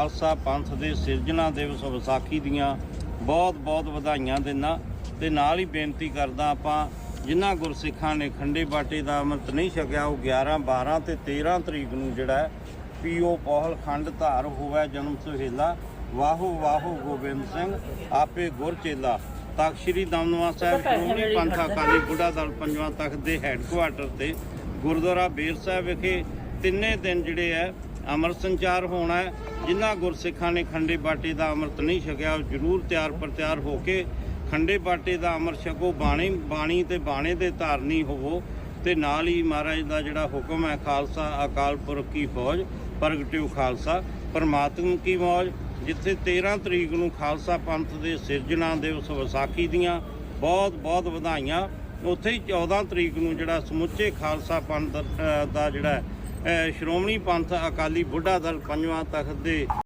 ਖਾਲਸਾ ਪੰਥ ਦੇ ਸਿਰਜਣਾ ਦਿਵਸ ਵਿਸਾਖੀ ਦੀਆਂ ਬਹੁਤ ਬਹੁਤ ਵਧਾਈਆਂ ਦਿੰਦਾ ਤੇ ਨਾਲ ਹੀ ਬੇਨਤੀ ਕਰਦਾ ਆਪਾਂ ਜਿਨ੍ਹਾਂ ਗੁਰਸਿੱਖਾਂ ਨੇ ਖੰਡੇ ਬਾਟੇ ਦਾ ਅੰਮ੍ਰਿਤ ਨਹੀਂ ਛਕਿਆ ਉਹ 11 12 ਤੇ 13 ਤਰੀਕ ਨੂੰ ਜਿਹੜਾ ਪੀਓ ਪੋਹਲ ਖੰਡ ਧਾਰ ਹੋਵੇ ਜਨਮ ਸੁਹੇਲਾ ਵਾਹੋ ਵਾਹੋ ਗੋਬਿੰਦ ਸਿੰਘ ਆਪੇ ਗੁਰ ਚੇਲਾ। ਤਖਤ ਸ੍ਰੀ ਦਮਦਮਾ ਸਾਹਿਬ ਸ਼੍ਰੋਮਣੀ ਪੰਥ ਅਕਾਲੀ ਬੁੱਢਾ ਦਲ ਪੰਜਵਾਂ ਤਖਤ ਦੇ ਹੈੱਡਕੁਆਟਰ ਤੇ ਗੁਰਦੁਆਰਾ ਬੇਰ ਸਾਹਿਬ ਵਿਖੇ ਤਿੰਨੇ ਦਿਨ ਜਿਹੜੇ ਹੈ ਅੰਮ੍ਰਿਤ ਸੰਚਾਰ ਹੋਣਾ ਹੈ। ਜਿਨ੍ਹਾਂ ਗੁਰਸਿੱਖਾਂ ਨੇ ਖੰਡੇ ਬਾਟੇ ਦਾ ਅੰਮ੍ਰਿਤ ਨਹੀਂ ਛਕਿਆ, ਉਹ ਜ਼ਰੂਰ ਤਿਆਰ ਪ੍ਰਤਿਆਰ ਹੋ ਕੇ ਖੰਡੇ ਬਾਟੇ ਦਾ ਅੰਮ੍ਰਿਤ ਛਕੋ। ਬਾਣੀ ਬਾਣੀ ਤੇ ਬਾਣੇ ਦੇ ਧਾਰਨੀ ਹੋਵੋ ਤੇ ਨਾਲ ਹੀ ਮਹਾਰਾਜ ਦਾ ਜਿਹੜਾ ਹੁਕਮ ਹੈ, ਖਾਲਸਾ, ਅਕਾਲ ਪੁਰਖ ਕੀ ਫੌਜ ਪ੍ਰਗਟਿਓ ਖਾਲਸਾ, ਪਰਮਾਤਮਾ ਕੀ ਮੌਜ। ਜਿੱਥੇ 13 ਤਰੀਕ ਨੂੰ ਖਾਲਸਾ ਪੰਥ ਦੇ ਸਿਰਜਣਾ ਦਿਵਸ ਵਿਸਾਖੀ ਦੀਆਂ ਬਹੁਤ ਬਹੁਤ ਵਧਾਈਆਂ, ਉੱਥੇ ਹੀ 14 ਤਰੀਕ ਨੂੰ ਜਿਹੜਾ ਸਮੁੱਚੇ ਖਾਲਸਾ ਪੰਥ ਦਾ ਜਿਹੜਾ ਸ਼੍ਰੋਮਣੀ ਪੰਥ ਅਕਾਲੀ ਬੁੱਢਾ ਦਲ ਪੰਜਵਾਂ ਤਖਤ ਦੇ